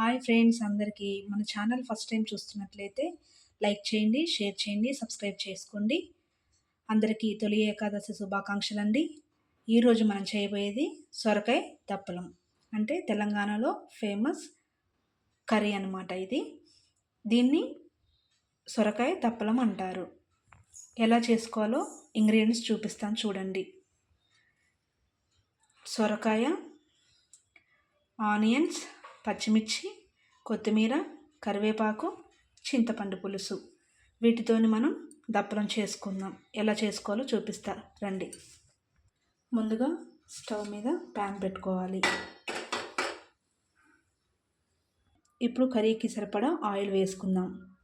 Hi friends అందరికీ. మన channel first time చూస్తున్నట్లయితే లైక్ చేయండి షేర్ చేయండి సబ్స్క్రైబ్ చేసుకోండి. అందరికీ తొలి ఏకాదశి శుభాకాంక్షలు అండి ఈరోజు మనం చేయబోయేది సొరకాయ దప్పలం. అంటే తెలంగాణలో ఫేమస్ కర్రీ అనమాట ఇది. దీన్ని సొరకాయ తప్పలం అంటారు. ఎలా చేసుకోవాలో ఇంగ్రీడియంట్స్ చూపిస్తాను చూడండి. సొరకాయ ఆనియన్స్ పచ్చిమిర్చి కొత్తిమీర కరివేపాకు చింతపండు పులుసు. వీటితోని మనం దప్పలం చేసుకుందాం. ఎలా చేసుకోవాలో చూపిస్తా. రండి. ముందుగా స్టవ్ మీద ప్యాన్ పెట్టుకోవాలి. ఇప్పుడు కర్రీకి సరిపడా ఆయిల్ వేసుకుందాం.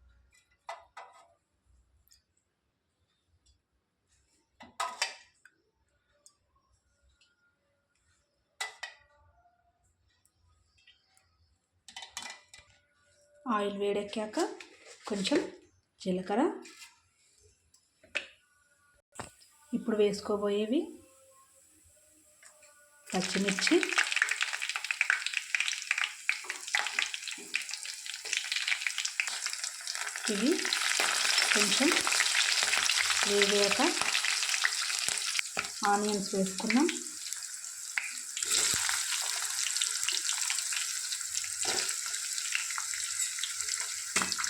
ఆయిల్ వేడెక్కాక కొంచెం జీలకర్ర. ఇప్పుడు వేసుకోబోయేవి పచ్చిమిర్చి. ఇవి కొంచెం వేగాక ఆనియన్స్ వేసుకున్నాం.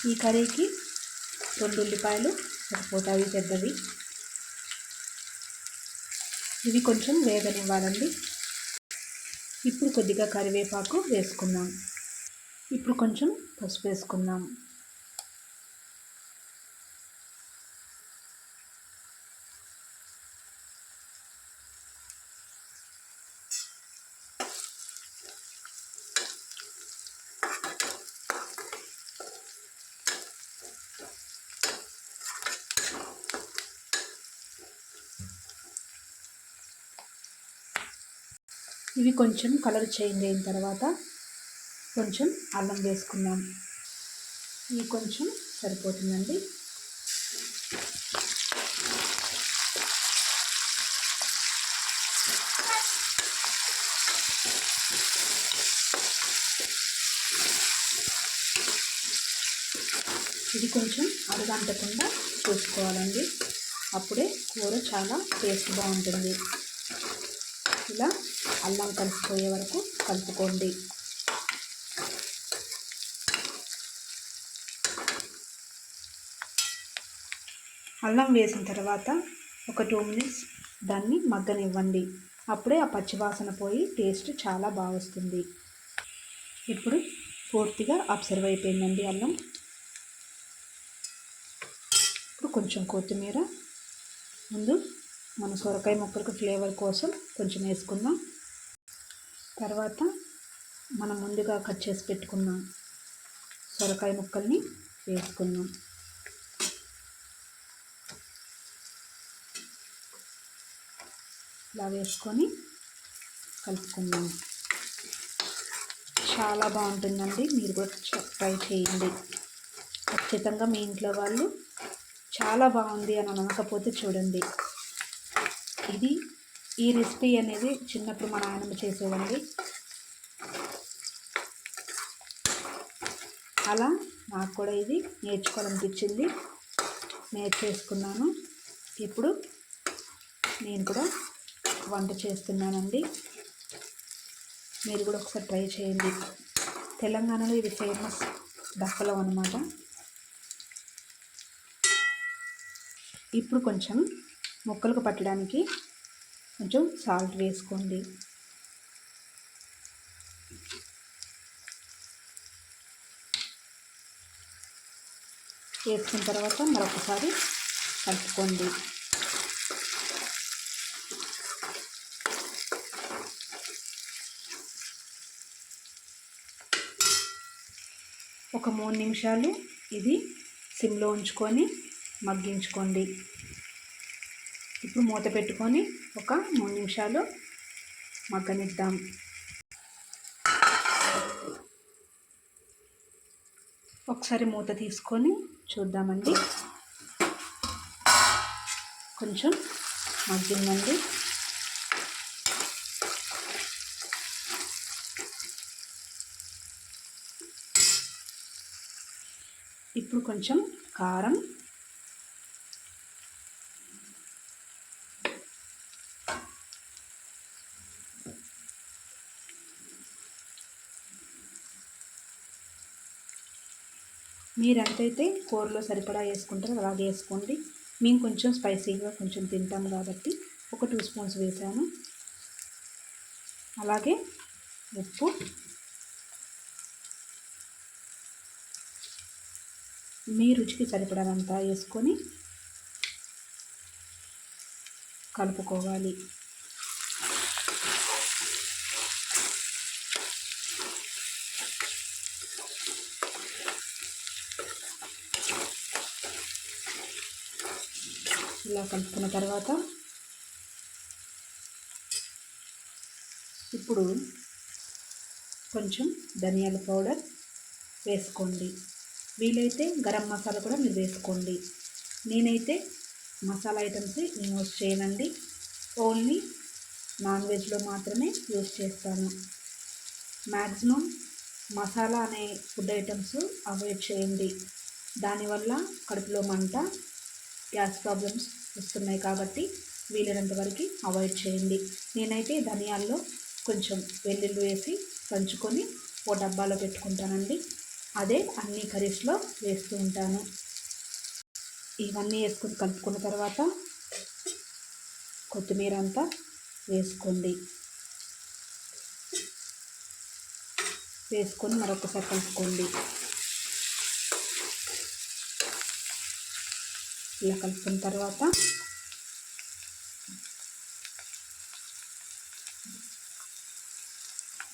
ఈ కర్రీకి రెండు ఉల్లిపాయలు సరిపోతాయి పెద్దవి. ఇవి కొంచెం వేగనివ్వాలండి. ఇప్పుడు కొద్దిగా కరివేపాకు వేసుకుందాం. ఇప్పుడు కొంచెం పసుపు వేసుకుందాం. ఇవి కొంచెం కలర్ చేంజ్ అయిన తర్వాత కొంచెం అల్లం వేసుకున్నాం ఇవి కొంచెం సరిపోతుందండి. ఇది కొంచెం అరగంటకుండా చూసుకోవాలండి అప్పుడే కూర చాలా టేస్ట్ బాగుంటుంది. ఇలా అల్లం కలిసిపోయే వరకు కలుపుకోండి. అల్లం వేసిన తర్వాత ఒక టూ మినిట్స్ దాన్ని మగ్గనివ్వండి. అప్పుడే ఆ పచ్చివాసన పోయి టేస్ట్ చాలా బాగా వస్తుంది. ఇప్పుడు పూర్తిగా అబ్జర్వ్ అయిపోయిందండి అల్లం. ఇప్పుడు కొంచెం కొత్తిమీర. ముందు మన సొరకాయ ముక్కలకు ఫ్లేవర్ కోసం కొంచెం వేసుకుందాం. తర్వాత మనం ముందుగా కట్ చేసి పెట్టుకున్న సొరకాయ ముక్కల్ని వేసుకుందాం. ఇలా వేసుకొని కలుపుకుందాం. చాలా బాగుంటుందండి. మీరు కూడా ట్రై చేయండి. ఖచ్చితంగా మీ ఇంట్లో వాళ్ళు చాలా బాగుంది అని అనకపోతే చూడండి. ఇది ఈ రెసిపీ అనేది చిన్నప్పుడు మా నాయనమ్మ చేసేదండి. అలా నాకు కూడా ఇది నేర్చుకోవాలనిపించింది. నేర్చేసుకున్నాను. ఇప్పుడు నేను కూడా వంట చేస్తున్నానండి. మీరు కూడా ఒకసారి ట్రై చేయండి. తెలంగాణలో ఇది ఫేమస్ దప్పలం అనమాట ఇప్పుడు కొంచెం మొక్కలకు పట్టడానికి కొంచెం సాల్ట్ వేసుకోండి. వేసుకున్న తర్వాత మరొకసారి కలుపుకోండి. ఒక మూడు నిమిషాలు ఇది సిమ్లో ఉంచుకొని మగ్గించుకోండి. ఇప్పుడు మూత పెట్టుకొని ఒక మూడు నిమిషాలు మగ్గనిద్దాం. ఒకసారి మూత తీసుకొని చూద్దామండి. కొంచెం మగ్గిందండి. ఇప్పుడు కొంచెం కారం మీరు ఎంతైతే కూరలో సరిపడా వేసుకుంటారో అలాగే వేసుకోండి. మేము కొంచెం స్పైసీగా కొంచెం తింటాం కాబట్టి ఒక టూ స్పూన్స్ వేసాను. అలాగే ఉప్పు. మీ రుచికి సరిపడనంత వేసుకొని కలుపుకోవాలి. ఇలా కలుపుకున్న తర్వాత ఇప్పుడు కొంచెం ధనియాల పౌడర్ వేసుకోండి. వీలైతే గరం మసాలా కూడా మీరు వేసుకోండి. నేనైతే మసాలా ఐటమ్స్ యూజ్ చేయనండి. ఓన్లీ నాన్ వెజ్లో మాత్రమే యూస్ చేస్తాను. మ్యాక్సిమం మసాలా అనే ఫుడ్ ఐటమ్స్ అవాయిడ్ చేయండి. దానివల్ల కడుపులో మంట గ్యాస్ ప్రాబ్లమ్స్ వస్తున్నాయి కాబట్టి వీలైనంత వరకు అవాయిడ్ చేయండి. నేనైతే ధనియాల్లో కొంచెం వెల్లుల్లి వేసి పంచుకొని ఓ డబ్బాలో పెట్టుకుంటానండి. అదే అన్ని కర్రీస్లో వేస్తూ ఉంటాను. ఇవన్నీ వేసుకొని కలుపుకున్న తర్వాత కొత్తిమీర అంతా వేసుకోండి. వేసుకొని మరొకసారి కలుపుకోండి. ఇలా కలుపుకున్న తర్వాత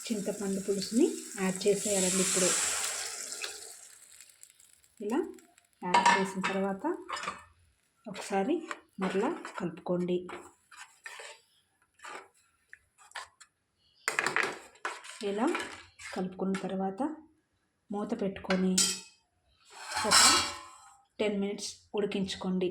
చింతపండు పులుసుని యాడ్ చేసేయాలండి ఇప్పుడు. ఇలా యాడ్ చేసిన తర్వాత ఒకసారి మరలా కలుపుకోండి. ఇలా కలుపుకున్న తర్వాత మూత పెట్టుకొని ఒక టెన్ మినిట్స్ ఉడికించుకోండి.